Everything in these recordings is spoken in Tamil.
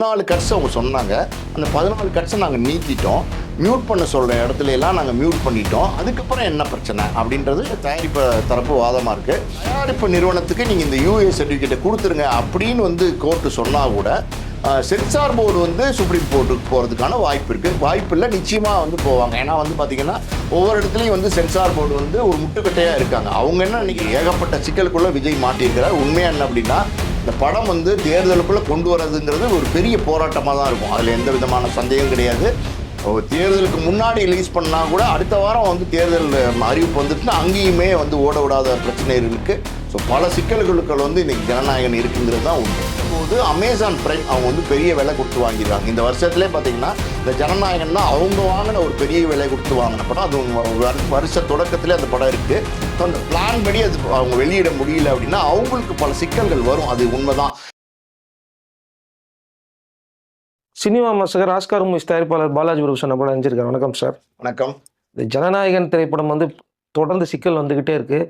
பதினாலு கட்ஸ் அவங்க சொன்னாங்க. அந்த பதினாலு கட்ஸை நாங்கள் நீக்கிட்டோம். மியூட் பண்ண சொல்கிற இடத்துல எல்லாம் நாங்கள் மியூட் பண்ணிட்டோம். அதுக்கப்புறம் என்ன பிரச்சனை? அப்படின்றது தயாரிப்பு தரப்பு வாதமாக இருக்குது தயாரிப்பு நிறுவனத்துக்கு நீங்கள் இந்த யூஏ சர்டிஃபிகேட்டை கொடுத்துருங்க அப்படின்னு வந்து கோர்ட்டு சொன்னால் கூட சென்சார் போர்டு வந்து சுப்ரீம் கோர்ட்டுக்கு போகிறதுக்கான வாய்ப்பு இருக்குது வாய்ப்பு இல்லை நிச்சயமாக வந்து போவாங்க. ஏன்னா வந்து பார்த்தீங்கன்னா ஒவ்வொரு இடத்துலையும் வந்து சென்சார் போர்டு வந்து ஒரு முட்டுக்கட்டையாக இருக்காங்க. அவங்க என்ன இன்னைக்கு ஏகப்பட்ட சிக்கலுக்குள்ளே விஜய் மாட்டியிருக்கிறார். உண்மையாக என்ன அப்படின்னா இந்த படம் வந்து தேர்தலுக்குள்ளே கொண்டு வர்றதுங்கிறது ஒரு பெரிய போராட்டமாக தான் இருக்கும். அதில் எந்த விதமான சந்தேகம் கிடையாது. தேர்தலுக்கு முன்னாடி ரிலீஸ் பண்ணால் கூட அடுத்த வாரம் வந்து தேர்தல் அறிவிப்பு வந்துட்டுனா அங்கேயுமே வந்து ஓட விடாத பிரச்சனை இருக்குது ஸோ பல சிக்கல்களுக்கு வந்து இன்றைக்கி ஜனநாயகன் இருக்குங்கிறது தான் உண்மை. போது அமேசான் பிரைம் அவங்க வந்து பெரிய விலை கொடுத்து வாங்கிடுறாங்க இந்த வருஷத்துலேயே பார்த்தீங்கன்னா இந்த ஜனநாயகன் தான் அவங்க வாங்கின ஒரு பெரிய விலை கொடுத்து வாங்கின படம். அது வருஷ தொடக்கத்திலே அந்த படம் இருக்குது ஸோ அந்த பிளான் படி அது அவங்க வெளியிட முடியல அப்படின்னா அவங்களுக்கு பல சிக்கல்கள் வரும். அது உண்மைதான். சினிமா மாசகர் ஆஸ்கார் மூவிஸ் தயாரிப்பாளர் பாலாஜி பிரபு படம் நடிச்சிருக்காரு வணக்கம் சார். வணக்கம். இந்த ஜனநாயகன் திரைப்படம் வந்து தொடர்ந்து சிக்கல் வந்துக்கிட்டே இருக்கு.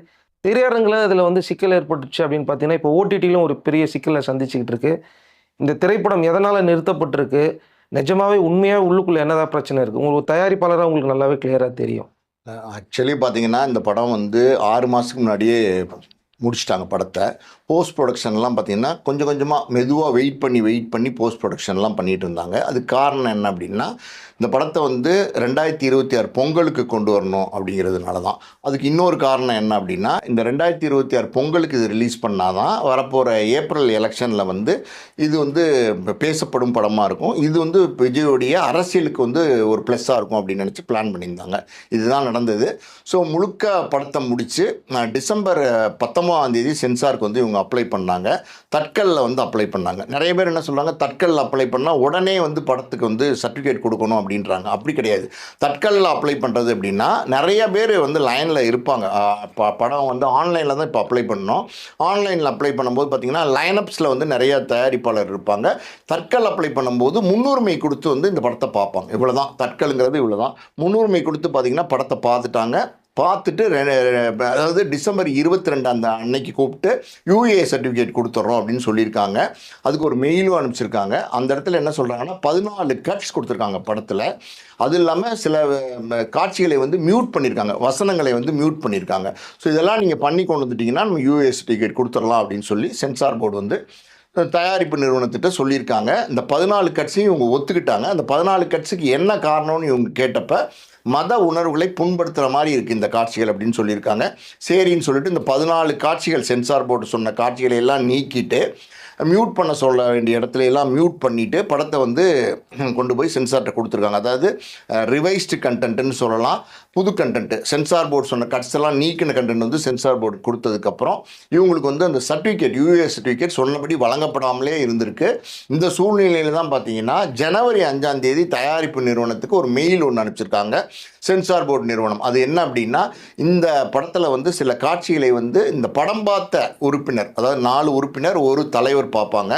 திரையரங்கில் இதில் வந்து சிக்கல் ஏற்பட்டுச்சு அப்படின்னு பார்த்தீங்கன்னா இப்போ ஓடிடியிலும் ஒரு பெரிய சிக்கலை சந்திச்சுக்கிட்டு இருக்கு. இந்த திரைப்படம் எதனால் நிறுத்தப்பட்டிருக்கு? நிஜமாவே உண்மையாக உள்ளுக்குள்ளே என்னதான் பிரச்சனை இருக்குது உங்களுக்கு தயாரிப்பாளராக உங்களுக்கு நல்லாவே கிளியராக தெரியும். ஆக்சுவலி பார்த்தீங்கன்னா இந்த படம் வந்து ஆறு மாதத்துக்கு முன்னாடியே முடிச்சிட்டாங்க படத்தை. போஸ்ட் ப்ரொடக்ஷன்லாம் பார்த்திங்கன்னா கொஞ்சம் கொஞ்சமாக மெதுவாக வெயிட் பண்ணி வெயிட் பண்ணி போஸ்ட் ப்ரொடக்ஷன்லாம் பண்ணிகிட்டு இருந்தாங்க. அதுக்கு காரணம் என்ன அப்படின்னா இந்த படத்தை வந்து ரெண்டாயிரத்தி இருபத்தி ஆறு பொங்கலுக்கு கொண்டு வரணும் அப்படிங்கிறதுனால தான் அதுக்கு இன்னொரு காரணம் என்ன அப்படின்னா இந்த ரெண்டாயிரத்தி இருபத்தி ஆறு பொங்கலுக்கு இது ரிலீஸ் பண்ணால் தான் வரப்போகிற ஏப்ரல் எலெக்ஷனில் வந்து இது வந்து பேசப்படும் படமாக இருக்கும். இது வந்து விஜயோடைய அரசியலுக்கு வந்து ஒரு ப்ளஸ்ஸாக இருக்கும் அப்படின்னு நினச்சி பிளான் பண்ணியிருந்தாங்க. இதுதான் நடந்தது. ஸோ முழுக்க படத்தை முடித்து டிசம்பர் பத்தொம்பதாம் தேதி சென்சாருக்கு வந்து இவங்க அப்ளை பண்ணாங்க. தட்கலில் வந்து அப்ளை பண்ணாங்க. நிறைய பேர் என்ன சொல்கிறாங்க தட்கலில் அப்ளை பண்ணால் உடனே வந்து படத்துக்கு வந்து சர்டிஃபிகேட் கொடுக்கணும் அப்படின்றாங்க. அப்படி கிடையாது. தட்கலில் அப்ளை பண்ணுறது அப்படின்னா நிறைய பேர் வந்து லைனில் இருப்பாங்க. இப்போ ப- படம் வந்து ஆன்லைனில் தான் இப்போ அப்ளை பண்ணோம் ஆன்லைனில் அப்ளை பண்ணும்போது பார்த்திங்கன்னா லைனப்ஸில் வந்து நிறைய தயாரிப்பாளர் இருப்பாங்க. தட்கல் அப்ளை பண்ணும்போது முன்னுரிமை கொடுத்து வந்து இந்த படத்தை பார்ப்பாங்க. இவ்வளோ தான் தட்கலுங்கிறது இவ்வளோ தான் முன்னுரிமை கொடுத்து பார்த்தீங்கன்னா படத்தை பார்த்துட்டாங்க. பார்த்துட்டு ரெ- அதாவது டிசம்பர் இருபத்தி ரெண்டாம் அந்த அன்னைக்கு கூப்பிட்டு யூஏ சர்டிஃபிகேட் கொடுத்துட்றோம் அப்படின்னு சொல்லியிருக்காங்க. அதுக்கு ஒரு மெயிலும் அனுப்பிச்சிருக்காங்க. அந்த இடத்துல என்ன சொல்கிறாங்கன்னா பதினாலு கட்ஸ் கொடுத்துருக்காங்க படத்தில். அது இல்லாமல் சில காட்சிகளை வந்து மியூட் பண்ணியிருக்காங்க. வசனங்களை வந்து மியூட் பண்ணியிருக்காங்க. ஸோ இதெல்லாம் நீங்கள் பண்ணி கொண்டு வந்துட்டிங்கன்னா நம்ம யூஏ சர்டிஃபிகேட் கொடுத்துடலாம் அப்படின்னு சொல்லி சென்சார் போர்டு வந்து தயாரிப்பு நிறுவனத்திட்ட சொல்லியிருக்காங்க. இந்த பதினாலு கட்ஸையும் இவங்க ஒத்துக்கிட்டாங்க. அந்த பதினாலு கட்சிக்கு என்ன காரணம்னு இவங்க கேட்டப்போ மத உணர்வுகளை புண்படுத்துகிற மாதிரி இருக்குது இந்த காட்சிகள் அப்படின்னு சொல்லியிருக்காங்க. சரின்னு சொல்லிட்டு இந்த பதினாலு காட்சிகள் சென்சார் போர்டு சொன்ன காட்சிகளை எல்லாம் நீக்கிட்டு மியூட் பண்ண சொல்ல வேண்டிய இடத்துல எல்லாம் மியூட் பண்ணிவிட்டு படத்தை வந்து கொண்டு போய் சென்சார்கிட்ட கொடுத்துருக்காங்க. அதாவது ரிவைஸ்டு கண்டென்ட்னு சொல்லலாம். புது கண்டென்ட்டு சென்சார் போர்டு சொன்ன கட்ஸ் எல்லாம் நீக்கின கண்டென்ட் வந்து சென்சார் போர்டு கொடுத்ததுக்கப்புறம் இவங்களுக்கு வந்து அந்த சர்டிஃபிகேட் யூஏ சர்டிஃபிகேட் சொன்னபடி வழங்கப்படாமலே இருந்திருக்கு. இந்த சூழ்நிலையில் தான் பார்த்தீங்கன்னா ஜனவரி அஞ்சாம் தேதி தயாரிப்பு நிறுவனத்துக்கு ஒரு மெயில் ஒன்று அனுப்பிச்சிருக்காங்க. சென்சார் போர்டு நிறுவனம். அது என்ன அப்படின்னா இந்த படத்தில் வந்து சில காட்சிகளை வந்து இந்த படம் பார்த்த உறுப்பினர் அதாவது நாலு உறுப்பினர் ஒரு தலைவர் பார்ப்பாங்க.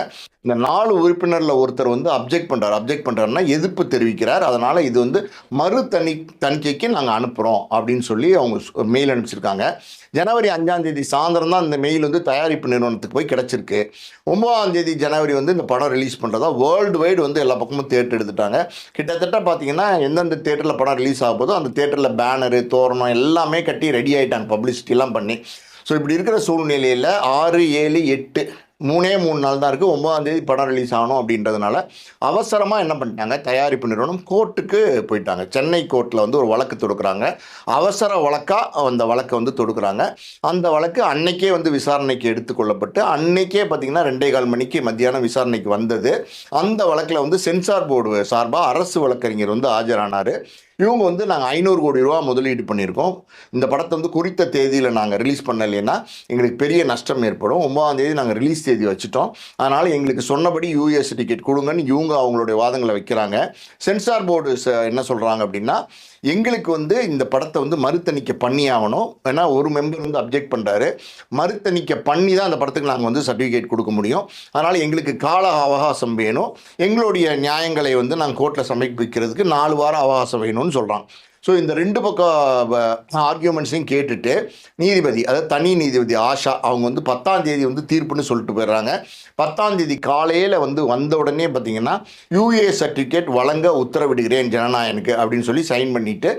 இந்த நாலு உறுப்பினரில் ஒருத்தர் வந்து அப்ஜெக்ட் பண்ணுறார் அப்ஜெக்ட் பண்ணுறாருன்னா எதிர்ப்பு தெரிவிக்கிறார். அதனால் இது வந்து மறு தனி தணிக்கைக்கு நாங்கள் அனுப்புகிறோம் அப்படின்னு சொல்லி அவங்க மெயில் அனுப்பிச்சிருக்காங்க. ஜனவரி அஞ்சாம் தேதி சாயந்தரம் தான் இந்த மெயில் வந்து தயாரிப்பு நிறுவனத்துக்கு போய் கிடச்சிருக்கு. ஒன்பதாம் தேதி ஜனவரி வந்து இந்த படம் ரிலீஸ் பண்ணுறதா வேர்ல்டு வைடு வந்து எல்லா பக்கமும் தேட்டர் எடுத்துட்டாங்க. கிட்டத்தட்ட பார்த்தீங்கன்னா எந்தெந்த தேட்டரில் படம் ரிலீஸ் ஆக போதோ அந்த தேட்டரில் பேனரு தோரணம் எல்லாமே கட்டி ரெடி ஆகிட்டாங்க பப்ளிசிட்டிலாம் பண்ணி. ஸோ இப்படி இருக்கிற சூழ்நிலையில் ஆறு ஏழு எட்டு மூணே மூணு நாள் தான் இருக்குது ஒம்பதாந்தேதி படம் ரிலீஸ் ஆகணும் அப்படின்றதுனால அவசரமாக என்ன பண்ணிட்டாங்க? தயாரிப்பு நிறுவனம் கோர்ட்டுக்கு போயிட்டாங்க. சென்னை கோர்ட்டில் வந்து ஒரு வழக்கு தொடுக்குறாங்க. அவசர வழக்காக அந்த வழக்கை வந்து தொடுக்குறாங்க. அந்த வழக்கு அன்னைக்கே வந்து விசாரணைக்கு எடுத்துக்கொள்ளப்பட்டு அன்னைக்கே பார்த்தீங்கன்னா ரெண்டே கால் மணிக்கு மத்தியானம் விசாரணைக்கு வந்தது. அந்த வழக்கில் வந்து சென்சார் போர்டு சார்பாக அரசு வழக்கறிஞர் வந்து ஆஜரானார். இவங்க வந்து நாங்கள் ஐநூறு கோடி ரூபா முதலீடு பண்ணியிருக்கோம். இந்த படத்தை வந்து குறித்த தேதியில் நாங்கள் ரிலீஸ் பண்ணலைன்னா எங்களுக்கு பெரிய நஷ்டம் ஏற்படும். ஒன்பதாம் தேதி நாங்கள் ரிலீஸ் தேதி வச்சுட்டோம். அதனால் எங்களுக்கு சொன்னபடி யூஎஸ் டிக்கெட் கொடுங்கன்னு இவங்க அவங்களுடைய வாதங்களை வைக்கிறாங்க. சென்சார் போர்டு என்ன சொல்கிறாங்க அப்படின்னா எங்களுக்கு வந்து இந்த படத்தை வந்து மறுத்தணிக்கை பண்ணி ஆகணும் ஏன்னா ஒரு மெம்பர் வந்து அப்ஜெக்ட் பண்ணுறாரு மறுத்தணிக்கை பண்ணி தான் அந்த படத்துக்கு நாங்கள் வந்து சர்டிஃபிகேட் கொடுக்க முடியும். அதனால் எங்களுக்கு கால அவகாசம் வேணும். எங்களுடைய நியாயங்களை வந்து நாங்கள் கோர்ட்டில் சமர்ப்பிக்கிறதுக்கு நாலு வாரம் அவகாசம் வேணும்னு சொல்கிறான் ஸோ இந்த ரெண்டு பக்கம் ஆர்கியூமெண்ட்ஸையும் கேட்டுட்டு நீதிபதி அதாவது தனி நீதிபதி ஆஷா அவங்க வந்து பத்தாம் தேதி வந்து தீர்ப்புன்னு சொல்லிட்டு போயிடுறாங்க. பத்தாம் தேதி காலையில் வந்து வந்த உடனே பார்த்தீங்கன்னா யூஏ சர்டிஃபிகேட் வழங்க உத்தரவிடுகிறேன் ஜனநாயகனுக்கு அப்படின்னு சொல்லி சைன் பண்ணிவிட்டு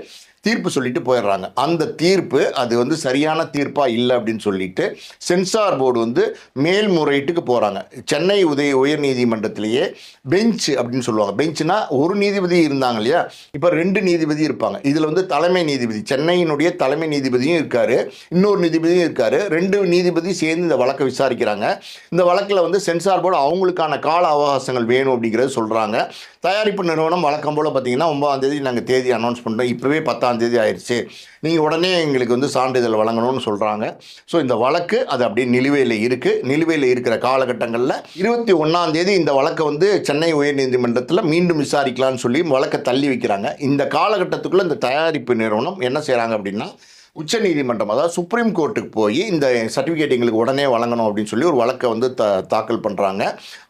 தீர்ப்பு சொல்லிட்டு போயிடுறாங்க. அந்த தீர்ப்பு அது வந்து சரியான தீர்ப்பாக இல்லை அப்படின்னு சொல்லிட்டு சென்சார் போர்டு வந்து மேல்முறையீட்டுக்கு போகிறாங்க சென்னை உதய நீதிமன்றத்திலேயே பெஞ்ச் அப்படின்னு சொல்லுவாங்க. பெஞ்ச்னா ஒரு நீதிபதி இருந்தாங்க இல்லையா? இப்போ ரெண்டு நீதிபதி இருப்பாங்க. இதில் வந்து தலைமை நீதிபதி சென்னையினுடைய தலைமை நீதிபதியும் இருக்காரு. இன்னொரு நீதிபதியும் இருக்காரு. ரெண்டு நீதிபதி சேர்ந்து இந்த வழக்கை விசாரிக்கிறாங்க. இந்த வழக்கில் வந்து சென்சார் போர்டு அவங்களுக்கான கால அவகாசங்கள் வேணும் அப்படிங்கிறத சொல்கிறாங்க தயாரிப்பு நிறுவனம் வழக்கம் போல் பார்த்தீங்கன்னா ஒன்பதாம் தேதி நாங்கள் தேதி அனௌன்ஸ் பண்ணுறோம் இப்போவே பத்தாம் தேதி ஆயிடுச்சு நீங்கள் உடனே எங்களுக்கு வந்து சான்றிதழ் வழங்கணும்னு சொல்கிறாங்க ஸோ இந்த வழக்கு அது அப்படியே நிலுவையில் இருக்குது நிலுவையில் இருக்கிற காலகட்டங்களில் இருபத்தி ஒன்றாம் தேதி இந்த வழக்கை வந்து சென்னை உயர்நீதிமன்றத்தில் மீண்டும் விசாரிக்கலாம்னு சொல்லி வழக்கை தள்ளி வைக்கிறாங்க. இந்த காலகட்டத்துக்குள்ளே இந்த தயாரிப்பு நிறுவனம் என்ன செய்கிறாங்க அப்படின்னா உச்சநீதிமன்றம் அதாவது சுப்ரீம் கோர்ட்டுக்கு போய் இந்த சர்டிஃபிகேட் எங்களுக்கு உடனே வழங்கணும் அப்படின்னு சொல்லி ஒரு வழக்கை வந்து த தாக்கல் பண்ணுறாங்க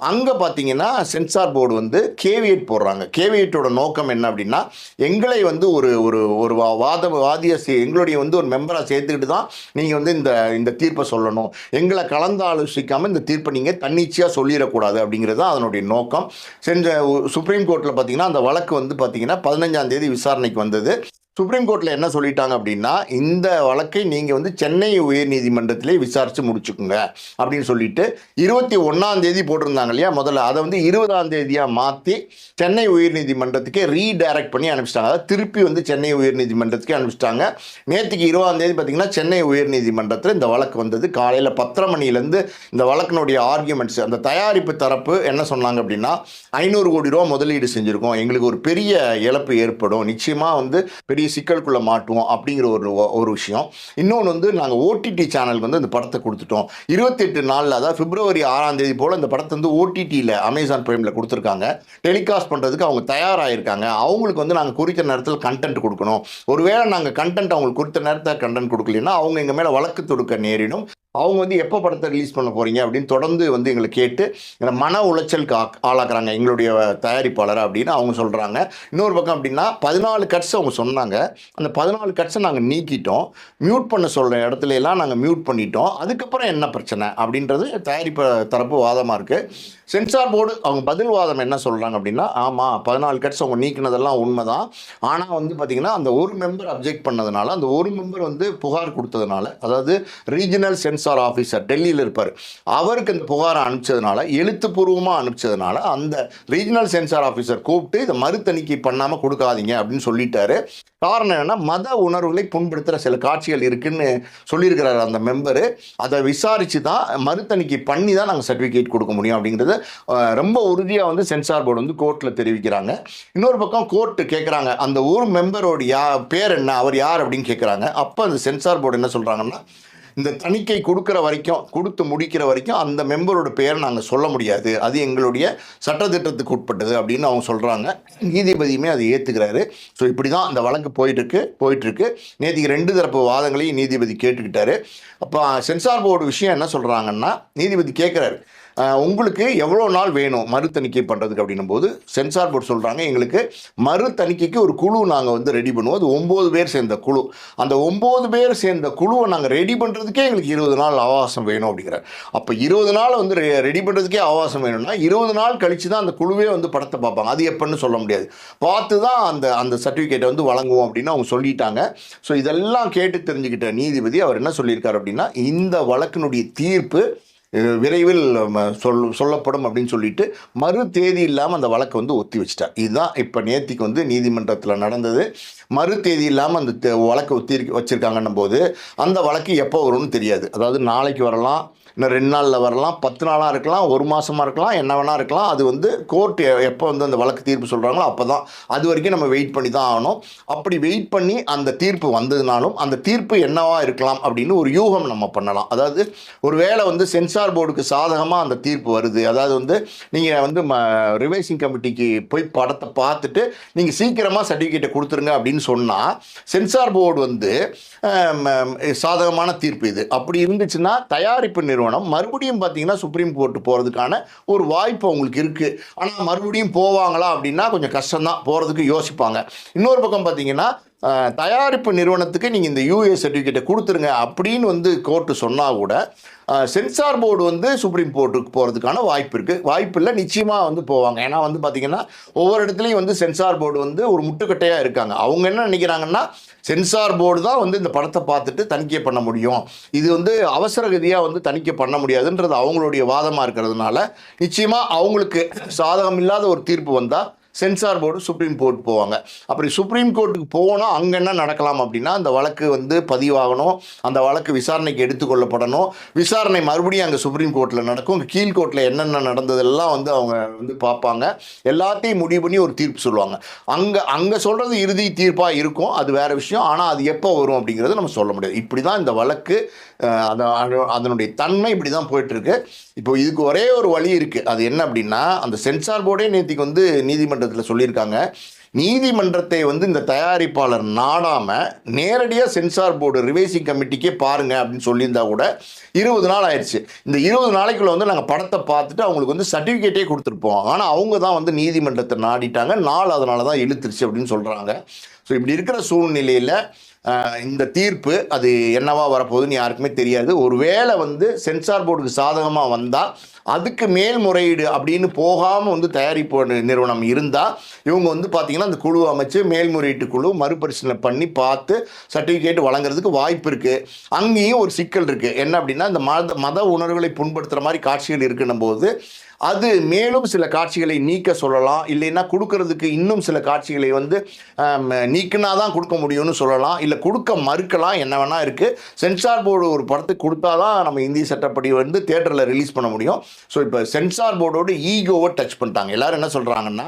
அங்கே பார்த்தீங்கன்னா சென்சார் போர்டு வந்து கேவியட் போடுறாங்க. கேவியட்டோட நோக்கம் என்ன அப்படின்னா எங்களை வந்து ஒரு ஒரு ஒரு வா- வாத வாதியை எங்களுடைய வந்து ஒரு மெம்பராக சேர்த்துக்கிட்டு தான் நீங்கள் வந்து இந்த இந்த தீர்ப்பை சொல்லணும். எங்களை கலந்து ஆலோசிக்காமல் இந்த தீர்ப்பை நீங்கள் தன்னிச்சையாக சொல்லிடக்கூடாது அப்படிங்கிறது தான் அதனுடைய நோக்கம். சென்ற சுப்ரீம் கோர்ட்டில் பார்த்தீங்கன்னா அந்த வழக்கு வந்து பார்த்தீங்கன்னா பதினஞ்சாம் தேதி விசாரணைக்கு வந்தது. சுப்ரீம் கோர்ட்டில் என்ன சொல்லிட்டாங்க அப்படின்னா இந்த வழக்கை நீங்கள் வந்து சென்னை உயர்நீதிமன்றத்திலே விசாரித்து முடிச்சுக்குங்க அப்படின்னு சொல்லிட்டு இருபத்தி ஒன்றாம் தேதி போட்டிருந்தாங்க இல்லையா? முதல்ல அதை வந்து இருபதாம் தேதியாக மாற்றி சென்னை உயர்நீதிமன்றத்துக்கே ரீடைரக்ட் பண்ணி அனுப்பிச்சிட்டாங்க. அதாவது திருப்பி வந்து சென்னை உயர்நீதிமன்றத்துக்கே அனுப்பிச்சிட்டாங்க. நேற்றுக்கு இருபதாம் தேதி பார்த்தீங்கன்னா சென்னை உயர்நீதிமன்றத்தில் இந்த வழக்கு வந்தது. காலையில் பத்தரை மணிலேருந்து இந்த வழக்கினுடைய ஆர்கியூமெண்ட்ஸ் அந்த தயாரிப்பு தரப்பு என்ன சொன்னாங்க அப்படின்னா ஐநூறு கோடி ரூபா முதலீடு செஞ்சுருக்கோம். எங்களுக்கு ஒரு பெரிய இழப்பு ஏற்படும். நிச்சயமாக வந்து பெரிய சிக்கலுக்குள்ளே மாட்டுவோம் அப்படிங்கிற ஒரு ஒரு விஷயம். இன்னொன்று வந்து நாங்கள் ஓடிடி சேனலுக்கு வந்து இந்த படத்தை கொடுத்துட்டோம். இருபத்தெட்டு நாளில் அதாவது பிப்ரவரி ஆறாம் தேதி போல் இந்த படத்தை வந்து ஓடிடியில் அமேசான் பிரைமில் கொடுத்துருக்காங்க. டெலிகாஸ்ட் பண்ணுறதுக்கு அவங்க தயாராகிருக்காங்க அவங்களுக்கு வந்து நாங்கள் குறித்த நேரத்தில் கண்டென்ட் கொடுக்கணும். ஒருவேளை நாங்கள் கண்டென்ட் அவங்களுக்கு குறித்த நேரத்தில் கண்டென்ட் கொடுக்கலன்னா அவங்க எங்கள் மேலே வழக்கு தொடுக்க நேரிடும். அவங்க வந்து எப்போ படத்தை ரிலீஸ் பண்ண போகிறீங்க அப்படின்னு தொடர்ந்து வந்து எங்களை கேட்டு எங்களை மன உளைச்சலுக்கு ஆளாக்குறாங்க. எங்களுடைய தயாரிப்பாளர் அப்படின்னு அவங்க சொல்கிறாங்க இன்னொரு பக்கம் அப்படின்னா பதினாலு கட்ஸ் அவங்க சொன்னாங்க. அந்த பதினாலு கட்ஸை நாங்கள் நீக்கிட்டோம். மியூட் பண்ண சொல்கிற இடத்துல எல்லாம் நாங்கள் மியூட் பண்ணிட்டோம். அதுக்கப்புறம் என்ன பிரச்சனை அப்படின்றது தயாரிப்பு தரப்பு வாதமாக இருக்குது சென்சார் போர்டு அவங்க பதில் வாதம் என்ன சொல்கிறாங்க அப்படின்னா ஆமாம் பதினாலு கட்ஸ் அவங்க நீக்கினதெல்லாம் உண்மை தான் ஆனால் வந்து பார்த்திங்கன்னா அந்த ஒரு மெம்பர் அப்ஜெக்ட் பண்ணதுனால அந்த ஒரு மெம்பர் வந்து புகார் கொடுத்ததுனால அதாவது ரீஜனல் சென்சார் ஆஃபீஸர் டெல்லியில் இருப்பார். அவருக்கு அந்த புகாரை அனுப்பிச்சதுனால எழுத்துப்பூர்வமாக அனுப்பிச்சதுனால அந்த ரீஜனல் சென்சார் ஆஃபீஸர் கூப்பிட்டு இதை மறுதணிக்கை பண்ணாமல் கொடுக்காதீங்க அப்படின்னு சொல்லிட்டாரு. காரணம் என்னன்னா மத உணர்வுகளை புண்படுத்துகிற சில காட்சிகள் இருக்குன்னு சொல்லியிருக்கிறார் அந்த மெம்பரு அதை விசாரித்து தான் மறுதணிக்கை பண்ணி தான் நாங்கள் சர்டிஃபிகேட் கொடுக்க முடியும் அப்படிங்கிறது ரொம்ப உறுதியாக வந்து சென்சார் போர்டு வந்து கோர்ட்டில் தெரிவிக்கிறாங்க. இன்னொரு பக்கம் கோர்ட்டு கேட்குறாங்க அந்த ஒரு மெம்பரோட யா பேர் என்ன அவர் யார்? அப்படின்னு கேட்குறாங்க அப்போ அந்த சென்சார் போர்டு என்ன சொல்கிறாங்கன்னா இந்த தணிக்கை கொடுக்குற வரைக்கும் கொடுத்து முடிக்கிற வரைக்கும் அந்த மெம்பரோட பெயரை நாங்கள் சொல்ல முடியாது. அது எங்களுடைய சட்டத்திட்டத்துக்கு உட்பட்டது அப்படின்னு அவங்க சொல்கிறாங்க நீதிபதியுமே அதை ஏற்றுக்கிறாரு ஸோ இப்படி தான் அந்த வழக்கு போயிட்டுருக்கு போயிட்டுருக்கு. நேற்றுக்கு ரெண்டு தரப்பு வாதங்களையும் நீதிபதி கேட்டுக்கிட்டாரு. அப்போ சென்சார் போர்டு விஷயம் என்ன சொல்கிறாங்கன்னா நீதிபதி கேட்குறாரு உங்களுக்கு எவ்வளோ நாள் வேணும் மறு தணிக்கை பண்ணுறதுக்கு அப்படின்னும் போது சென்சார் போர்டு சொல்கிறாங்க எங்களுக்கு மறு தணிக்கைக்கு ஒரு குழு நாங்கள் வந்து ரெடி பண்ணுவோம். அது ஒம்பது பேர் சேர்ந்த குழு. அந்த ஒம்பது பேர் சேர்ந்த குழுவை நாங்கள் ரெடி பண்ணுறதுக்கே எங்களுக்கு இருபது நாள் அவகாசம் வேணும் அப்படிங்கிறார். அப்போ இருபது நாள் வந்து ரெடி பண்ணுறதுக்கே அவகாசம் வேணும்னா இருபது நாள் கழித்து தான் அந்த குழுவே வந்து படத்தை பார்ப்பாங்க. அது எப்போன்னு சொல்ல முடியாது. பார்த்து தான் அந்த அந்த சர்டிஃபிகேட்டை வந்து வழங்குவோம் அப்படின்னு அவங்க சொல்லிட்டாங்க. ஸோ இதெல்லாம் கேட்டு தெரிஞ்சுக்கிட்ட நீதிபதி அவர் என்ன சொல்லியிருக்காரு அப்படின்னா இந்த வழக்கினுடைய தீர்ப்பு விரைவில் சொல் சொல்லப்படும் அப்படின்னு சொல்லிட்டு மறு தேதி இல்லாமல் அந்த வழக்கை வந்து ஒத்தி வச்சிட்டார். இதுதான் இப்போ நேத்திக்கு வந்து நீதிமன்றத்தில் நடந்தது. மறு தேதி இல்லாமல் அந்த வழக்கை ஒத்தி வச்சுருக்காங்கன்னும் போது அந்த வழக்கு எப்போ வரும்னு தெரியாது. அதாவது நாளைக்கு வரலாம் இன்னும் ரெண்டு நாளில் வரலாம். பத்து நாளாக இருக்கலாம் ஒரு மாதமாக இருக்கலாம் என்ன வேணால் இருக்கலாம். அது வந்து கோர்ட் எப்போ வந்து அந்த வழக்கு தீர்ப்பு சொல்கிறாங்களோ அப்போ தான் அது வரைக்கும் நம்ம வெயிட் பண்ணி தான் ஆகணும். அப்படி வெயிட் பண்ணி அந்த தீர்ப்பு வந்ததுனாலும் அந்த தீர்ப்பு என்னவா இருக்கலாம் அப்படின்னு ஒரு யூகம் நம்ம பண்ணலாம். அதாவது ஒரு வேளை வந்து சென்சார் போர்டுக்கு சாதகமாக அந்த தீர்ப்பு வருது. அதாவது வந்து நீங்கள் வந்து ம ரிவைசிங் கமிட்டிக்கு போய் படத்தை பார்த்துட்டு நீங்கள் சீக்கிரமாக சர்டிஃபிகேட்டை கொடுத்துருங்க அப்படின்னு சொன்னால் சென்சார் போர்டு வந்து சாதகமான தீர்ப்பு இது. அப்படி இருந்துச்சுன்னா தயாரிப்பு நிறுவனம் மறுபடியும் பார்த்தீங்கன்னா சுப்ரீம் கோர்ட் போகிறதுக்கான ஒரு வாய்ப்பு அவங்களுக்கு இருக்குது ஆனால் மறுபடியும் போவாங்களா அப்படின்னா கொஞ்சம் கஷ்டம்தான். போகிறதுக்கு யோசிப்பாங்க. இன்னொரு பக்கம் பார்த்தீங்கன்னா தயாரிப்பு நிறுவனத்துக்கு நீங்கள் இந்த யூஏ சர்டிஃபிகேட்டை கொடுத்துருங்க அப்படின்னு வந்து கோர்ட்டு சொன்னால் கூட சென்சார் போர்டு வந்து சுப்ரீம் கோர்ட்டுக்கு போகிறதுக்கான வாய்ப்பு இருக்குது வாய்ப்பு இல்லை நிச்சயமாக வந்து போவாங்க. ஏன்னா வந்து பார்த்திங்கன்னா ஒவ்வொரு இடத்துலையும் வந்து சென்சார் போர்டு வந்து ஒரு முட்டுக்கட்டையாக இருக்காங்க. அவங்க என்ன நினைக்கிறாங்கன்னா சென்சார் போர்டு தான் வந்து இந்த படத்தை பார்த்துட்டு தணிக்கை பண்ண முடியும். இது வந்து அவசர கதியாக வந்து தணிக்கை பண்ண முடியாதுன்றது அவங்களுடைய வாதமாக இருக்கிறதுனால நிச்சயமாக அவங்களுக்கு சாதகம் இல்லாத ஒரு தீர்ப்பு வந்தால் சென்சார் போர்டு சுப்ரீம் கோர்ட் போவாங்க. அப்படி சுப்ரீம் கோர்ட்டுக்கு போனால் அங்கே என்ன நடக்கலாம் அப்படின்னா அந்த வழக்கு வந்து பதிவாகணும். அந்த வழக்கு விசாரணைக்கு எடுத்துக்கொள்ளப்படணும் விசாரணை மறுபடியும் அங்கே சுப்ரீம் கோர்ட்டில் நடக்கும். கீழ் கோர்ட்டில் என்னென்ன நடந்ததெல்லாம் வந்து அவங்க வந்து பார்ப்பாங்க. எல்லாத்தையும் முடிவு பண்ணி ஒரு தீர்ப்பு சொல்லுவாங்க. அங்கே அங்கே சொல்கிறது இறுதி தீர்ப்பாக இருக்கும். அது வேறு விஷயம். ஆனால் அது எப்போ வரும் அப்படிங்கிறது நம்ம சொல்ல முடியாது. இப்படி தான் இந்த வழக்கு அதனுடைய தன்மை இப்படி தான் போயிட்டுருக்கு. இப்போ இதுக்கு ஒரே ஒரு வழி இருக்குது அது என்ன அப்படின்னா அந்த சென்சார் போர்டே நேற்றுக்கு வந்து நீதிமன்றத்தில் சொல்லியிருக்காங்க. நீதிமன்றத்தை வந்து இந்த தயாரிப்பாளர் நாடாமல் நேரடியாக சென்சார் போர்டு ரிவைசிங் கமிட்டிக்கே பாருங்க அப்படின்னு சொல்லியிருந்தா கூட இருபது நாள் ஆயிடுச்சு. இந்த இருபது நாளைக்குள்ளே வந்து நாங்கள் படத்தை பார்த்துட்டு அவங்களுக்கு வந்து சர்டிஃபிகேட்டே கொடுத்துருப்போம். ஆனால் அவங்க தான் வந்து நீதிமன்றத்தை நாடிட்டாங்க. நாள் அதனால தான் இழுத்துருச்சு அப்படின்னு சொல்கிறாங்க ஸோ இப்படி இருக்கிற சூழ்நிலையில் இந்த தீர்ப்பு அது என்னவா வரப்போகுதுன்னு யாருக்குமே தெரியாது. ஒருவேளை வந்து சென்சார் போர்டுக்கு சாதகமாக வந்தால் அதுக்கு மேல்முறையீடு அப்படின்னு போகாமல் வந்து தயாரிப்பு நிறுவனம் இருந்தால் இவங்க வந்து பார்த்திங்கன்னா அந்த குழு அமைச்சு மேல்முறையீட்டு குழு மறுபரிசீலனை பண்ணி பார்த்து சர்டிஃபிகேட் வழங்குறதுக்கு வாய்ப்பு இருக்குது அங்கேயும் ஒரு சிக்கல் இருக்குது என்ன அப்படின்னா இந்த மத மத உணர்வுகளை புண்படுத்துகிற மாதிரி காட்சிகள் இருக்குன்னும் போது அது மேலும் சில காட்சிகளை நீக்க சொல்லலாம். இல்லைன்னா கொடுக்கறதுக்கு இன்னும் சில காட்சிகளை வந்து நீக்குனா நீக்கினா தான் கொடுக்க முடியும்னு சொல்லலாம். இல்லை கொடுக்க மறுக்கலாம் என்ன வேணால் இருக்குது சென்சார் போர்டு ஒரு படத்துக்கு கொடுத்தா தான் நம்ம இந்திய சட்டப்படி வந்து தேட்டரில் ரிலீஸ் பண்ண முடியும். ஸோ இப்போ சென்சார் போர்டோட ஈகோவை டச் பண்ணிட்டாங்க. எல்லோரும் என்ன சொல்கிறாங்கன்னா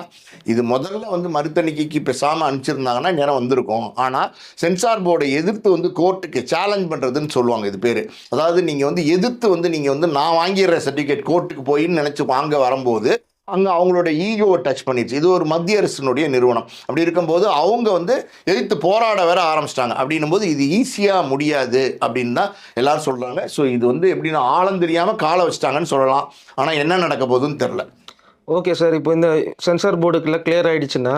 இது முதல்ல வந்து மறுத்தணிக்கைக்கு பேசாமல் அனுப்பிச்சிருந்தாங்கன்னா நேரம் வந்திருக்கும். ஆனால் சென்சார் போர்டை எதிர்த்து வந்து கோர்ட்டுக்கு சேலஞ்ச் பண்ணுறதுன்னு சொல்லுவாங்க இது பேர். அதாவது நீங்கள் வந்து எதிர்த்து வந்து நீங்கள் வந்து நான் வாங்கிடுற சர்டிஃபிகேட் கோர்ட்டுக்கு போயின்னு நினச்சி வாங்க வரும்போது அங்கே அவங்களோட ஈகோவை டச் பண்ணிடுச்சு. இது ஒரு மத்திய அரசினுடைய நிறுவனம். அப்படி இருக்கும்போது அவங்க வந்து எதிர்த்து போராட வேற ஆரம்பிச்சிட்டாங்க. அப்படின்னும் போது இது ஈஸியாக முடியாது அப்படின்னு தான் எல்லாரும் சொல்கிறாங்க ஸோ இது வந்து எப்படின்னா ஆழம் தெரியாமல் காலை வச்சிட்டாங்கன்னு சொல்லலாம். ஆனால் என்ன நடக்க போகுதுன்னு தெரில ஓகே சார் இப்போ இந்த சென்சார் போர்டுக்குள்ள கிளியர் ஆகிடுச்சுன்னா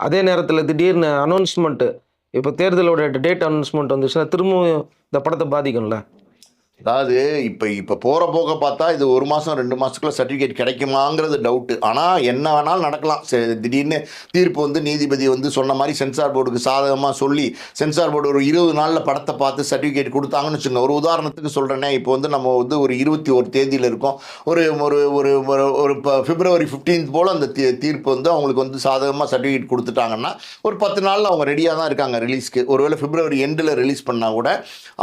அதே நேரத்தில் திடீர்னு அனௌன்ஸ்மெண்ட்டு இப்போ தேர்தலோட டேட் அனௌன்ஸ்மெண்ட் வந்துச்சுன்னா திரும்பவும் இந்த படத்தை பாதிக்கும்ல? அதாவது இப்போ இப்போ போகிற போக பார்த்தா இது ஒரு மாதம் ரெண்டு மாதத்துக்குள்ள சர்டிஃபிகேட் கிடைக்குமாங்கிறது டவுட்டு ஆனால் என்ன வேணாலும் நடக்கலாம். திடீர்னு தீர்ப்பு வந்து நீதிபதி வந்து சொன்ன மாதிரி சென்சார் போர்டுக்கு சாதகமாக சொல்லி சென்சார் போர்டு ஒரு இருபது நாளில் படத்தை பார்த்து சர்டிஃபிகேட் கொடுத்தாங்கன்னு வச்சுக்கோங்க. ஒரு உதாரணத்துக்கு சொல்கிறேன்னே இப்போ வந்து நம்ம வந்து ஒரு இருபத்தி ஒரு தேதியில் இருக்கோம். ஒரு ஒரு ஒரு ஒரு ஒரு இப்போ பிப்ரவரி ஃபிஃப்டீன்த் போல் அந்த தீ தீர்ப்பு வந்து அவங்களுக்கு வந்து சாதகமாக சர்டிஃபிகேட் கொடுத்துட்டாங்கன்னா ஒரு பத்து நாளில் அவங்க ரெடியாக தான் இருக்காங்க ரிலீஸ்க்கு ஒருவேளை பிப்ரவரி எண்டில் ரிலீஸ் பண்ணால் கூட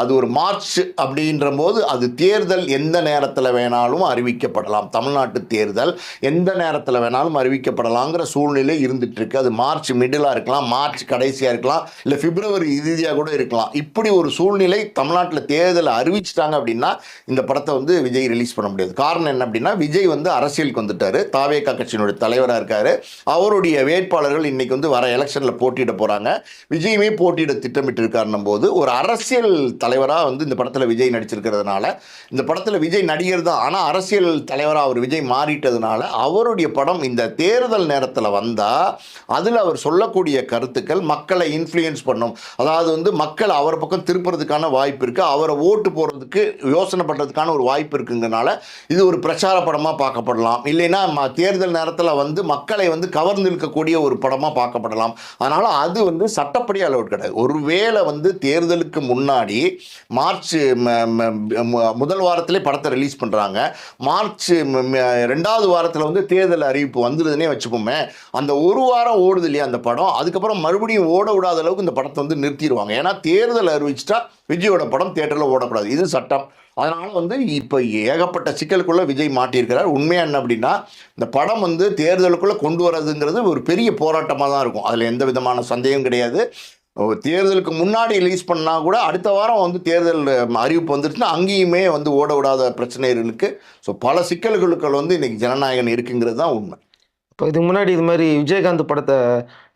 அது ஒரு மார்ச் அப்படின்ற போது அது தேர்தல் எந்த நேரத்தில் வேணாலும் அறிவிக்கப்படலாம். தமிழ்நாட்டு தேர்தல் எந்த நேரத்தில் வேணாலும் அறிவிக்கப்படலாங்கிற சூழ்நிலை இருந்துகிட்ருக்கு அது மார்ச் மிடிலாக இருக்கலாம் மார்ச் கடைசியாக இருக்கலாம் இல்லை பிப்ரவரி இறுதியாக கூட இருக்கலாம். இப்படி ஒரு சூழ்நிலை தமிழ்நாட்டில் தேர்தலை அறிவிச்சிட்டாங்க அப்படின்னா இந்த படத்தை வந்து விஜய் ரிலீஸ் பண்ண முடியாது. காரணம் என்ன அப்படின்னா விஜய் வந்து அரசியலுக்கு வந்துட்டார். தாவேகா கட்சியினுடைய தலைவராக இருக்கார். அவருடைய வேட்பாளர்கள் இன்னைக்கு வந்து வர எலெக்ஷனில் போட்டியிட போகிறாங்க விஜயுமே போட்டியிட திட்டமிட்டு இருக்காருன்னும் போது ஒரு அரசியல் தலைவராக வந்து இந்த படத்தில் விஜய் நடிச்சிருக்கிறதுனால இந்த படத்தில் விஜய் நடிகர் தான். ஆனால் அரசியல் தலைவராக அவர் விஜய் மாறிட்டதுனால அவருடைய படம் இந்த தேர்தல் நேரத்தில் வந்தால் அதில் அவர் சொல்லக்கூடிய கருத்துக்கள் மக்களை இன்ஃப்ளூயன்ஸ் பண்ணும். அதாவது வந்து மக்கள் அவர் பக்கம் திருப்புறதுக்கான வாய்ப்பு இருக்குது அவரை ஓட்டு போடுறதுக்கு யோசனை பண்ணுறதுக்கான ஒரு வாய்ப்பு இருக்குங்கிறனால இது ஒரு பிரச்சார படமாக பார்க்கப்படலாம். இல்லைன்னா ம- தேர்தல் நேரத்தில் வந்து மக்களை வந்து கவர்ந்து இருக்கக்கூடிய ஒரு படமாக பார்க்கப்படலாம். அதனால் அது வந்து சட்டப்படி அளவு கிடையாது. ஒருவேளை வந்து தேர்தலுக்கு முன்னாடி மார்ச் முதல் வாரத்திலே படத்தை ரிலீஸ் பண்ணுறாங்க மார்ச் ரெண்டாவது வாரத்தில் வந்து தேர்தல் அறிவிப்பு வந்துடுதுன்னே வச்சுப்போமே அந்த ஒரு வாரம் ஓடுது இல்லையா அந்த படம்? அதுக்கப்புறம் மறுபடியும் ஓட விடாத அளவுக்கு இந்த படத்தை வந்து நிறுத்திடுவாங்க ஏன்னா தேர்தல் அறிவிச்சிட்டா விஜயோட படம் தேட்டரில் ஓடக்கூடாது. இது சட்டம். அதனால் வந்து இப்போ ஏகப்பட்ட சிக்கலுக்குள்ளே விஜய் மாட்டியிருக்கிறார். உண்மையாக என்ன அப்படின்னா இந்த படம் வந்து தேர்தலுக்குள்ளே கொண்டு வரதுங்கிறது ஒரு பெரிய போராட்டமாக தான் இருக்கும். அதில் எந்த விதமான சந்தேகம் கிடையாது. தேர்தலுக்கு முன்னாடி ரிலீஸ் பண்ணால் கூட அடுத்த வாரம் வந்து தேர்தல் அறிவிப்பு வந்துருச்சுன்னா அங்கேயுமே வந்து ஓட விடாத பிரச்சனைகளுக்கு இருக்குது ஸோ பல சிக்கல்களுக்கு வந்து இன்னைக்கு ஜனநாயகன் இருக்குங்கிறது தான் உண்மை. இப்போ இதுக்கு முன்னாடி இது மாதிரி விஜயகாந்த் படத்தை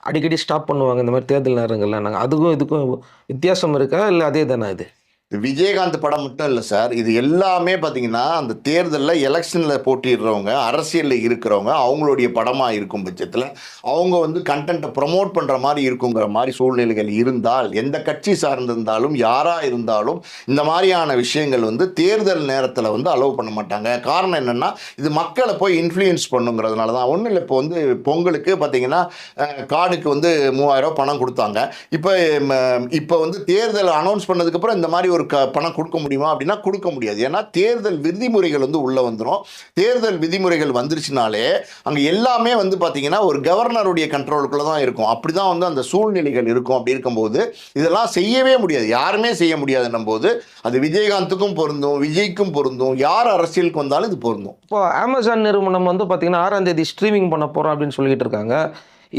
அடிக்கடி ஸ்டாப் பண்ணுவாங்க இந்த மாதிரி தேர்தல் நேரங்கள்லாம் நாங்கள் அதுக்கும் இதுக்கும் வித்தியாசம் இருக்கா இல்லை அதே தானே இது? விஜயகாந்த் படம் மட்டும் இல்லை சார். இது எல்லாமே பார்த்தீங்கன்னா அந்த தேர்தலில் எலெக்ஷனில் போட்டிடுறவங்க அரசியலில் இருக்கிறவங்க அவங்களுடைய படமாக இருக்கும் பட்சத்தில் அவங்க வந்து கண்டென்ட்டை ப்ரமோட் பண்ணுற மாதிரி இருக்குங்கிற மாதிரி சூழ்நிலைகள் இருந்தால் எந்த கட்சி சார்ந்திருந்தாலும் யாராக இருந்தாலும் இந்த மாதிரியான விஷயங்கள் வந்து தேர்தல் நேரத்தில் வந்து அலோவ் பண்ண மாட்டாங்க. காரணம் என்னென்னா இது மக்களை போய் இன்ஃப்ளூயன்ஸ் பண்ணுங்கிறதுனால தான். ஒன்றும் இல்லை இப்போ வந்து பொங்கலுக்கு பார்த்தீங்கன்னா கார்டுக்கு வந்து மூவாயிரம் பணம் கொடுத்தாங்க. இப்போ இப்போ வந்து தேர்தல் அனௌன்ஸ் பண்ணதுக்கப்புறம் இந்த மாதிரி ஒரு க பணம் கொடுக்க முடியுமா அப்படின்னா கொடுக்க முடியாது. ஏன்னா தேர்தல் விதிமுறைகள் வந்து உள்ளே வந்துடும் தேர்தல் விதிமுறைகள் வந்துருச்சுனாலே அங்கே எல்லாமே வந்து பார்த்தீங்கன்னா ஒரு கவர்னருடைய கண்ட்ரோலுக்குள்ளே தான் இருக்கும். அப்படி தான் வந்து அந்த சூழ்நிலைகள் இருக்கும் அப்படி இருக்கும்போது இதெல்லாம் செய்யவே முடியாது. யாருமே செய்ய முடியாதுன்னும் போது அது விஜயகாந்துக்கும் பொருந்தும் விஜய்க்கும் பொருந்தும் யார் அரசியலுக்கு வந்தாலும் இது பொருந்தும். இப்போ அமேசான் நிறுவனம் வந்து பார்த்தீங்கன்னா ஆறாம் தேதி ஸ்ட்ரீமிங் பண்ண போகிறோம் அப்படின்னு சொல்லிக்கிட்டு இருக்காங்க.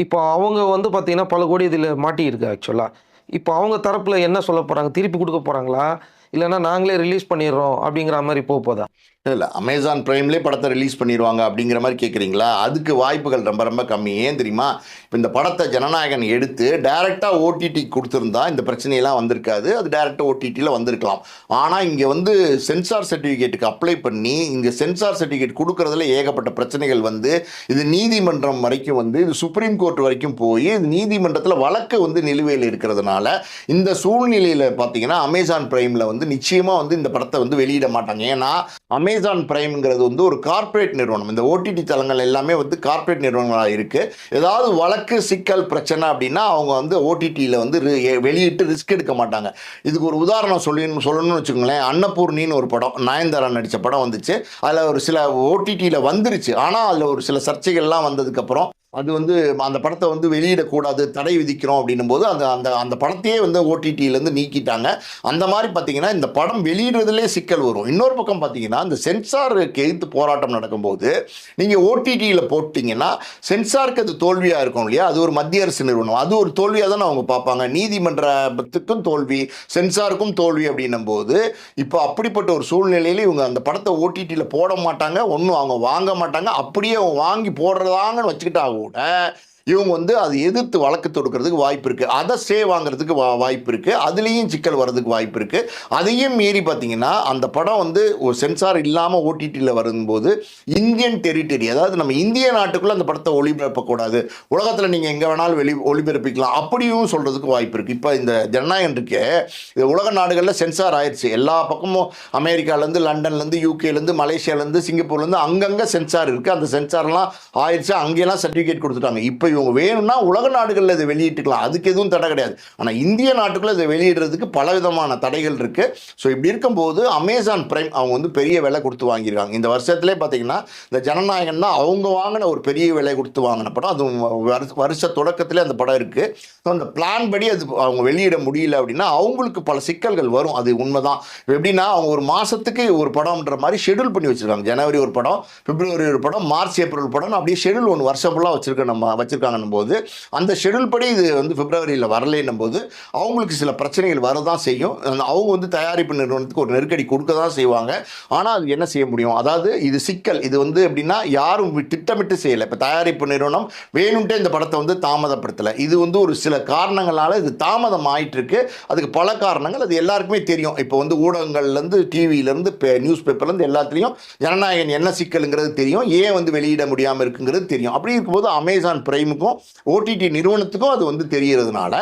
இப்போ அவங்க வந்து பார்த்தீங்கன்னா பல கோடி இதில் மாட்டியிருக்கு ஆக்சுவலாக இப்போ அவங்க தரப்பில் என்ன சொல்ல போகிறாங்க திருப்பி கொடுக்க போகிறாங்களா இல்லைன்னா நாங்களே ரிலீஸ் பண்ணிடுறோம் அப்படிங்கிற மாதிரி போக போதா? இல்லை அமேசான் ப்ரைம்லேயே படத்தை ரிலீஸ் பண்ணிடுவாங்க அப்படிங்கிற மாதிரி கேட்குறீங்களா அதுக்கு வாய்ப்புகள் ரொம்ப ரொம்ப கம்மி. ஏன் தெரியுமா? இப்போ இந்த படத்தை ஜனநாயகன் எடுத்து டைரெக்டாக ஓடிடி கொடுத்துருந்தா இந்த பிரச்சனையெல்லாம் வந்திருக்காது. அது டைரெக்டாக ஓடிடியில் வந்திருக்கலாம். ஆனால் இங்கே வந்து சென்சார் சர்டிஃபிகேட்டுக்கு அப்ளை பண்ணி இங்கே சென்சார் சர்டிஃபிகேட் கொடுக்கறதுல ஏகப்பட்ட பிரச்சனைகள் வந்து இது நீதிமன்றம் வரைக்கும் வந்து இது சுப்ரீம் கோர்ட் வரைக்கும் போய் இது நீதிமன்றத்தில் வழக்கு வந்து நிலுவையில் இருக்கிறதுனால இந்த சூழ்நிலையில் பார்த்தீங்கன்னா அமேசான் ப்ரைமில் வந்து நிச்சயமாக வந்து இந்த படத்தை வந்து வெளியிட மாட்டாங்க. ஏன்னா அமேசான் பிரைம்ங்கிறது வந்து ஒரு கார்ப்பரேட் நிறுவனம். இந்த ஓடிடி தளங்கள் எல்லாமே வந்து கார்ப்பரேட் நிறுவனங்களாக இருக்குது ஏதாவது வழக்கு சிக்கல் பிரச்சனை அப்படின்னா அவங்க வந்து ஓடிடியில் வந்து ரி- வெளியிட்டு ரிஸ்க் எடுக்க மாட்டாங்க. இதுக்கு ஒரு உதாரணம் சொல்லி சொல்லணும்னு வச்சுக்கோங்களேன். அன்னபூர்ணின்னு ஒரு படம் நயன்தாரா நடித்த படம் வந்துச்சு. அதில் ஒரு சில ஓடிடியில் வந்துருச்சு. ஆனால் அதில் ஒரு சில சர்ச்சைகள்லாம் வந்ததுக்கப்புறம் அது வந்து அந்த படத்தை வந்து வெளியிடக்கூடாது தடை விதிக்கிறோம் அப்படின்னும் போது அந்த அந்த அந்த படத்தையே வந்து ஓடிடியிலேருந்து நீக்கிட்டாங்க. அந்த மாதிரி பார்த்தீங்கன்னா இந்த படம் வெளியிடுறதுலே சிக்கல் வரும். இன்னொரு பக்கம் பார்த்தீங்கன்னா இந்த சென்சாருக்கு எதிர்த்து போராட்டம் நடக்கும்போது நீங்கள் ஓடிடியில் போட்டிங்கன்னா சென்சாருக்கு அது தோல்வியாக இருக்கும் இல்லையா? அது ஒரு மத்திய அரசு நிறுவனம். அது ஒரு தோல்வியாக தானே அவங்க பார்ப்பாங்க. நீதிமன்றத்துக்கும் தோல்வி சென்சாருக்கும் தோல்வி அப்படின்னும் போது இப்போ அப்படிப்பட்ட ஒரு சூழ்நிலையில் இவங்க அந்த படத்தை ஓடிடியில் போட மாட்டாங்க. ஒன்றும் அவங்க வாங்க மாட்டாங்க. அப்படியே அவங்க வாங்கி போடுறதாங்கன்னு வச்சுக்கிட்டாங்க கூட இவங்க வந்து அதை எதிர்த்து வழக்கு தொடுக்கிறதுக்கு வாய்ப்பு இருக்குது அதை ஸ்டே வாங்குறதுக்கு வா வாய்ப்பு இருக்குது அதுலேயும் சிக்கல் வர்றதுக்கு வாய்ப்பு இருக்குது அதையும் மீறி பார்த்தீங்கன்னா அந்த படம் வந்து ஒரு சென்சார் இல்லாமல் ஓடிடியில் வரும்போது இந்தியன் டெரிட்டரி அதாவது நம்ம இந்திய நாட்டுக்குள்ளே அந்த படத்தை ஒளிபரப்பக்கூடாது. உலகத்தில் நீங்கள் எங்கே வேணாலும் வெளி ஒளிபரப்பிக்கலாம். அப்படியும் சொல்கிறதுக்கு வாய்ப்பு இருக்குது இப்போ இந்த ஜனநாயகம் இருக்கே இது உலக நாடுகளில் சென்சார் ஆயிடுச்சு எல்லா பக்கமும் அமெரிக்காலேருந்து லண்டன்லேருந்து யூகேலேருந்து மலேசியாலேருந்து சிங்கப்பூர்லேருந்து அங்கங்கே சென்சார் இருக்குது அந்த சென்சார்லாம் ஆயிடுச்சு அங்கேயெல்லாம் சர்டிஃபிகேட் கொடுத்துட்டாங்க. இப்போ இவங்க வேணும்னா உலக நாடுகளில் இதை வெளியிட்டுக்கலாம். அதுக்கு எதுவும் தடை கிடையாது. ஆனால் இந்திய நாட்டுக்குள்ளே இதை வெளியிடுறதுக்கு பலவிதமான தடைகள் இருக்குது ஸோ இப்படி இருக்கும்போது அமேசான் பிரைம் அவங்க வந்து பெரிய விலை கொடுத்து வாங்கியிருக்காங்க. இந்த வருஷத்துலேயே பார்த்தீங்கன்னா இந்த ஜனநாயகன் தான் அவங்க வாங்கின ஒரு பெரிய விலை கொடுத்து வாங்கின படம். அது வருஷ வருஷ தொடக்கத்திலே அந்த படம் இருக்குது ஸோ அந்த பிளான் படி அது அவங்க வெளியிட முடியல அப்படின்னா அவங்களுக்கு பல சிக்கல்கள் வரும். அது உண்மைதான். எப்படின்னா அவங்க ஒரு மாதத்துக்கு ஒரு படம்ன்ற மாதிரி ஷெடியூல் பண்ணி வச்சுருக்காங்க. ஜனவரி ஒரு படம் பிப்ரவரி ஒரு படம் மார்ச் ஏப்ரல் படம் அப்படியே ஷெடியூல் ஒன்று வருஷம் ஃபுல்லாக வச்சுருக்க நம்ம போட்டாங்கன்னும் போது அந்த ஷெடியூல் படி இது வந்து பிப்ரவரியில் வரலைன்னும் போது அவங்களுக்கு சில பிரச்சனைகள் வரதான் செய்யும். அவங்க வந்து தயாரிப்பு நிறுவனத்துக்கு ஒரு நெருக்கடி கொடுக்க தான் செய்வாங்க. ஆனால் அது என்ன செய்ய முடியும்? அதாவது இது சிக்கல். இது வந்து எப்படின்னா யாரும் திட்டமிட்டு செய்யலை. இப்போ தயாரிப்பு நிறுவனம் வேணும்ட்டே இந்த படத்தை வந்து தாமதப்படுத்தலை. இது வந்து ஒரு சில காரணங்களால் இது தாமதம் ஆயிட்டுருக்கு அதுக்கு பல காரணங்கள். அது எல்லாருக்குமே தெரியும். இப்போ வந்து ஊடகங்கள்லேருந்து டிவியிலேருந்து நியூஸ் பேப்பர்லேருந்து எல்லாத்துலேயும் ஜனநாயகன் என்ன சிக்கலுங்கிறது தெரியும். ஏன் வந்து வெளியிட முடியாமல் இருக்குங்கிறது தெரியும். அப்படி இருக்கும்போது அமேசான் டீமுக்கும் ஓடிடி நிறுவனத்துக்கும் அது வந்து தெரியறதுனால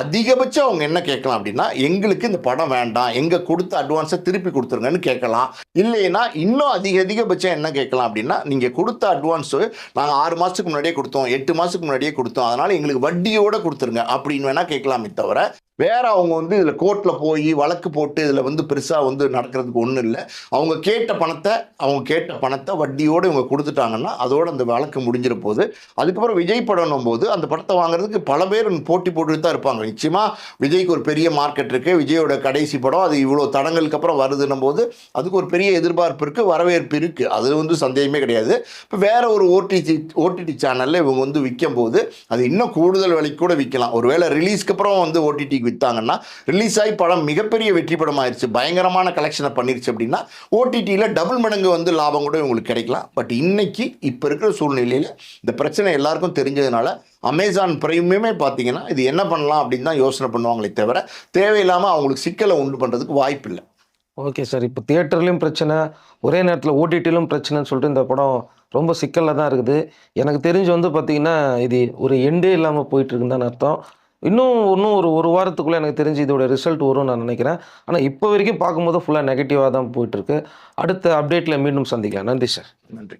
அதிகபட்சம் அவங்க என்ன கேட்கலாம் அப்படின்னா எங்களுக்கு இந்த படம் வேண்டாம் எங்கள் கொடுத்த அட்வான்ஸை திருப்பி கொடுத்துருங்கன்னு கேட்கலாம். இல்லைன்னா இன்னும் அதிக அதிகபட்சம் என்ன கேட்கலாம் அப்படின்னா நீங்கள் கொடுத்த அட்வான்ஸு நாங்கள் ஆறு மாதத்துக்கு முன்னாடியே கொடுத்தோம் எட்டு மாதத்துக்கு முன்னாடியே கொடுத்தோம் அதனால் எங்களுக்கு வட்டியோட கொடுத்துருங்க அப்படின்னு வேணால் கேட்கலாமே தவிர வேற அவங்க வந்து இதில் கோர்ட்டில் போய் வழக்கு போட்டு இதில் வந்து பெருசாக வந்து நடக்கிறதுக்கு ஒன்றும் இல்லை. அவங்க கேட்ட பணத்தை அவங்க கேட்ட பணத்தை வட்டியோடு இவங்க கொடுத்துட்டாங்கன்னா அதோட அந்த வழக்கு முடிஞ்சிட போது அதுக்கப்புறம் விஜய் படம்னும் போது அந்த படத்தை வாங்குறதுக்கு பல பேர் போட்டி போட்டுட்டு தான் இருப்பாங்க. நிச்சயமாக விஜய்க்கு ஒரு பெரிய மார்க்கெட் இருக்குது விஜயோட கடைசி படம் அது இவ்வளோ தடங்களுக்கு அப்புறம் வருதுன்னும் போது அதுக்கு ஒரு பெரிய எதிர்பார்ப்பு இருக்குது வரவேற்பு இருக்குது அது வந்து சந்தேகமே கிடையாது. இப்போ வேற ஒரு ஓடிடி ஓடிடி சேனலில் இவங்க வந்து விற்கும் போது அது இன்னும் கூடுதல் விலைக்கு கூட விற்கலாம். ஒருவேளை ரிலீஸ்க்கு அப்புறம் வந்து ஓடிடிக்கு விற்றாங்கன்னா ரிலீஸ் ஆகி படம் மிகப்பெரிய வெற்றி படம் ஆயிடுச்சு பயங்கரமான கலெக்ஷனை பண்ணிருச்சு அப்படின்னா ஓடிடியில் டபுள் மடங்கு வந்து லாபம் கூட உங்களுக்கு கிடைக்கலாம். பட் இன்னைக்கு இப்போ இருக்கிற சூழ்நிலையில் இந்த பிரச்சனை எல்லாருக்கும் தெரிஞ்சதுனால அமேசான் பிரைமுமே பார்த்தீங்கன்னா இது என்ன பண்ணலாம் அப்படின்னு தான் யோசனை பண்ணுவாங்களே தவிர தேவையில்லாமல் அவங்களுக்கு சிக்கலை உண்டு பண்ணுறதுக்கு வாய்ப்பு இல்லை ஓகே சார் இப்போ தியேட்டர்லேயும் பிரச்சனை ஒரே நேரத்தில் ஓடிடிலும் பிரச்சனைன்னு சொல்லிட்டு இந்த படம் ரொம்ப சிக்கலில் தான் இருக்குது. எனக்கு தெரிஞ்சு வந்து பார்த்திங்கன்னா இது ஒரு எண்டே இல்லாமல் போயிட்டுருக்குன்னு தான் அர்த்தம். இன்னும் இன்னும் ஒரு ஒரு வாரத்துக்குள்ளே எனக்கு தெரிஞ்சு இதோட ரிசல்ட் வரும்னு நான் நினைக்கிறேன். ஆனால் இப்போ வரைக்கும் பார்க்கும்போது ஃபுல்லாக நெகட்டிவாக தான் போயிட்டுருக்கு அடுத்த அப்டேட்டில் மீண்டும் சந்திக்கலாம். நன்றி சார் நன்றி.